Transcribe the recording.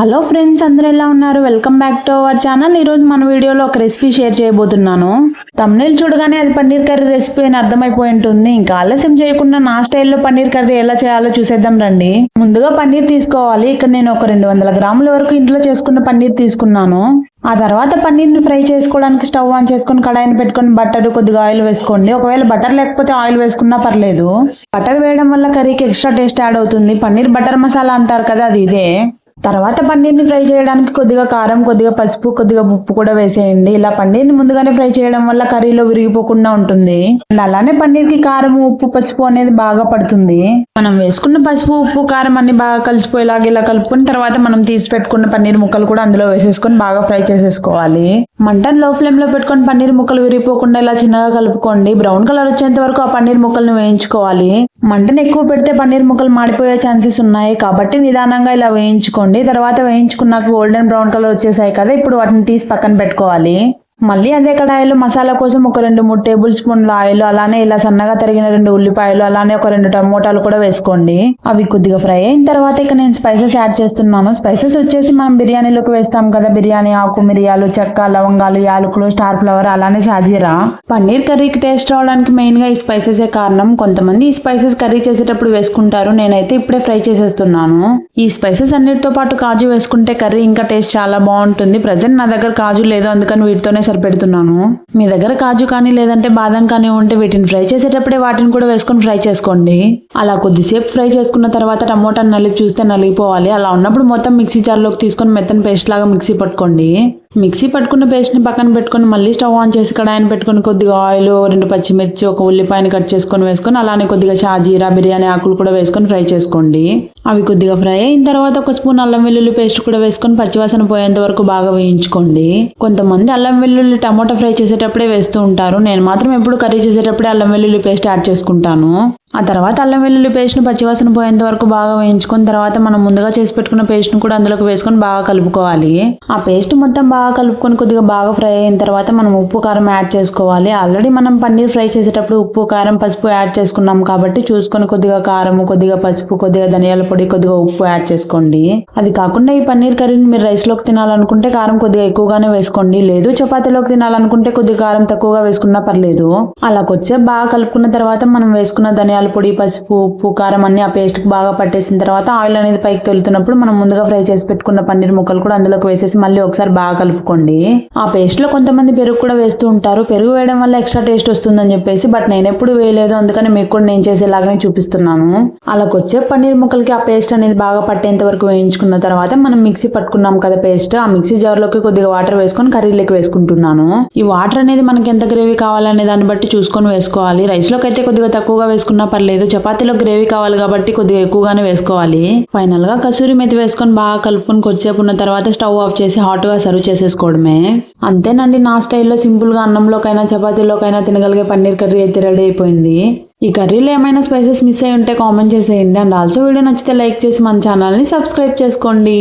Hello friends అందరూ ఎలా ఉన్నారు? Welcome back to our channel. ఈరోజు మన వీడియోలో ఒక రెసిపీ షేర్ చేయబోతున్నాను. తమ్నేల్ చూడగానే అది పన్నీర్ కర్రీ రెసిపీ అని అర్థమైపోయి ఉంటుంది. ఇంకా ఆలస్యం చేయకుండా నా స్టైల్లో పన్నీర్ కర్రీ ఎలా చేయాలో చూసేద్దాం రండి. ముందుగా పన్నీర్ తీసుకోవాలి. ఇక్కడ నేను ఒక రెండు వందల గ్రాముల వరకు ఇంట్లో చేసుకున్న పన్నీర్ తీసుకున్నాను. ఆ తర్వాత పన్నీర్ని ఫ్రై చేసుకోవడానికి స్టవ్ ఆన్ చేసుకొని కడాయిని పెట్టుకొని బటర్ కొద్దిగా ఆయిల్ వేసుకోండి. ఒకవేళ బటర్ లేకపోతే ఆయిల్ వేసుకున్నా పర్లేదు. బటర్ వేయడం వల్ల కర్రీకి ఎక్స్ట్రా టేస్ట్ యాడ్ అవుతుంది. పన్నీర్ బటర్ మసాలా అంటారు కదా అది ఇదే. తర్వాత పన్నీర్ని ఫ్రై చేయడానికి కొద్దిగా కారం కొద్దిగా పసుపు కొద్దిగా ఉప్పు కూడా వేసేయండి. ఇలా పన్నీర్ని ముందుగానే ఫ్రై చేయడం వల్ల కర్రీలో విరిగిపోకుండా ఉంటుంది. అండ్ అలానే పన్నీర్కి కారం ఉప్పు పసుపు అనేది బాగా పడుతుంది. మనం వేసుకున్న పసుపు ఉప్పు కారం అన్ని బాగా కలిసిపోయేలాగా ఇలా కలుపుకొని తర్వాత మనం తీసి పెట్టుకున్న పన్నీర్ ముక్కలు కూడా అందులో వేసేసుకొని బాగా ఫ్రై చేసేసుకోవాలి. మంటను లో ఫ్లేమ్లో పెట్టుకొని పన్నీర్ ముక్కలు విరిగిపోకుండా ఇలా చిన్నగా కలుపుకోండి. బ్రౌన్ కలర్ వచ్చేంత వరకు ఆ పన్నీర్ ముక్కలను వేయించుకోవాలి. మంటను ఎక్కువ పెడితే పన్నీర్ ముక్కలు మాడిపోయే ఛాన్సెస్ ఉన్నాయి. కాబట్టి నిదానంగా ఇలా వేయించుకోండి. తర్వాత వేయించుకున్నాక గోల్డెన్ బ్రౌన్ కలర్ వచ్చేసాయి కదా ఇప్పుడు వాటిని తీసి పక్కన పెట్టుకోవాలి. మళ్ళీ అదే కడాయిలో మసాలా కోసం ఒక రెండు మూడు టేబుల్ స్పూన్ల ఆయిల్ అలానే ఇలా సన్నగా తరిగిన రెండు ఉల్లిపాయలు అలానే ఒక రెండు టమోటాలు కూడా వేసుకోండి. అవి కొద్దిగా ఫ్రై అయిన తర్వాత ఇక నేను స్పైసెస్ యాడ్ చేస్తున్నాను. స్పైసెస్ వచ్చేసి మనం బిర్యానీలోకి వేస్తాం కదా బిర్యానీ ఆకు మిరియాలు చెక్క లవంగాలు యాలకులు స్టార్ ఫ్లవర్ అలానే షాజీరా. పన్నీర్ కర్రీకి టేస్ట్ రావడానికి మెయిన్గా ఈ స్పైసెస్ కారణం. కొంతమంది ఈ స్పైసెస్ కర్రీ చేసేటప్పుడు వేసుకుంటారు. నేనైతే ఇప్పుడే ఫ్రై చేసేస్తున్నాను. ఈ స్పైసెస్ అన్నిటితో పాటు కాజు వేసుకుంటే కర్రీ ఇంకా టేస్ట్ చాలా బాగుంటుంది. ప్రజెంట్ నా దగ్గర కాజు లేదు. అందుకని వీటితోనే సరిపెడుతున్నాను. మీ దగ్గర కాజు కానీ లేదంటే బాదం కానీ ఉంటే వీటిని ఫ్రై చేసేటప్పుడే వాటిని కూడా వేసుకొని ఫ్రై చేసుకోండి. అలా కొద్దిసేపు ఫ్రై చేసుకున్న తర్వాత టమోటాను నలిపి చూస్తే నలిగిపోవాలి. అలా ఉన్నప్పుడు మొత్తం మిక్సీ జార్లోకి తీసుకొని మెత్తని పేస్ట్ లాగా మిక్సీ పట్టుకోండి. మిక్సీ పట్టుకున్న పేస్ట్ని పక్కన పెట్టుకొని మళ్ళీ స్టవ్ ఆన్ చేసి కడాయిని పెట్టుకొని కొద్దిగా ఆయిల్ రెండు పచ్చిమిర్చి ఒక ఉల్లిపాయని కట్ చేసుకొని వేసుకొని అలానే కొద్దిగా షాజీరా బిర్యానీ ఆకులు కూడా వేసుకొని ఫ్రై చేసుకోండి. అవి కొద్దిగా ఫ్రై అయిన తర్వాత ఒక స్పూన్ అల్లం వెల్లుల్లి పేస్ట్ కూడా వేసుకొని పచ్చివాసన పోయేంత వరకు బాగా వేయించుకోండి. కొంతమంది అల్లం వెల్లుల్లి టమోటా ఫ్రై చేసేటప్పుడే వేస్తూ ఉంటారు. నేను మాత్రం ఎప్పుడు కర్రీ చేసేటప్పుడే అల్లం వెల్లుల్లి పేస్ట్ యాడ్ చేసుకుంటాను. ఆ తర్వాత అల్లం వెల్లుల్లి పేస్ట్ని పచ్చివాసన పోయేంత వరకు బాగా వేయించుకున్న తర్వాత మనం ముందుగా చేసి పెట్టుకున్న పేస్ట్ని కూడా అందులోకి వేసుకొని బాగా కలుపుకోవాలి. ఆ పేస్ట్ మొత్తం బాగా కలుపుకొని కొద్దిగా బాగా ఫ్రై అయిన తర్వాత మనం ఉప్పు కారం యాడ్ చేసుకోవాలి. ఆల్రెడీ మనం పన్నీర్ ఫ్రై చేసేటప్పుడు ఉప్పు కారం పసుపు యాడ్ చేసుకున్నాం కాబట్టి చూసుకొని కొద్దిగా కారం కొద్దిగా పసుపు కొద్దిగా ధనియాల పొడి కొద్దిగా ఉప్పు యాడ్ చేసుకోండి. అది కాకుండా ఈ పన్నీర్ కర్రీని మీరు రైస్లోకి తినాలనుకుంటే కారం కొద్దిగా ఎక్కువగానే వేసుకోండి. లేదు చపాతీలోకి తినాలనుకుంటే కొద్దిగా కారం తక్కువగా వేసుకున్నా పర్లేదు. అలా కొద్దిసేపు బాగా కలుపుకున్న తర్వాత మనం వేసుకున్న ధనియాల పొడి పసుపు ఉప్పు కారం అన్ని ఆ పేస్ట్కి బాగా పట్టేసిన తర్వాత ఆయిల్ అనేది పైకి తొలుతున్నప్పుడు మనం ముందుగా ఫ్రై చేసి పెట్టుకున్న పన్నీర్ ముక్కలు కూడా అందులోకి వేసేసి మళ్ళీ ఒకసారి బాగా కలుపుకోండి. ఆ పేస్ట్లో కొంతమంది పెరుగు కూడా వేస్తూ ఉంటారు. పెరుగు వేయడం వల్ల ఎక్స్ట్రా టేస్ట్ వస్తుందని చెప్పేసి బట్ నేను ఎప్పుడు వేయలేదు. అందుకని మీకు కూడా నేను చేసేలాగానే చూపిస్తున్నాను. అలాకొచ్చే వచ్చే పన్నీర్ ముక్కలకి ఆ పేస్ట్ అనేది బాగా పట్టేంత వరకు వేయించుకున్న తర్వాత మనం మిక్సీ పట్టుకున్నాం కదా పేస్ట్ ఆ మిక్సీ జార్లోకి కొద్దిగా వాటర్ వేసుకొని కర్రీలోకి వేసుకుంటున్నాను. ఈ వాటర్ అనేది మనకి ఎంత గ్రేవీ కావాలనే దాన్ని బట్టి చూసుకొని వేసుకోవాలి. రైస్లోకి అయితే కొద్దిగా తక్కువగా వేసుకున్నా పర్లేదు. చపాతీలో గ్రేవీ కావాలి కాబట్టి కొద్దిగా ఎక్కువగానే వేసుకోవాలి. ఫైనల్గా కసూరి మెతి వేసుకొని బాగా కలుపుకొని కొద్దిసేపు ఉన్న తర్వాత స్టవ్ ఆఫ్ చేసి హాట్గా సర్వ్ చేసేసుకోవడమే. అంతేనండి నా స్టైల్లో సింపుల్గా అన్నంలోకైనా చపాతీలోకైనా తినగలిగే పన్నీర్ కర్రీ అయితే రెడీ అయిపోయింది. ఈ కర్రీలో ఏమైనా స్పైసెస్ మిస్ అయి ఉంటే కామెంట్ చేసేయండి. అండ్ ఆల్సో వీడియో నచ్చితే లైక్ చేసి మన ఛానల్ని సబ్స్క్రైబ్ చేసుకోండి.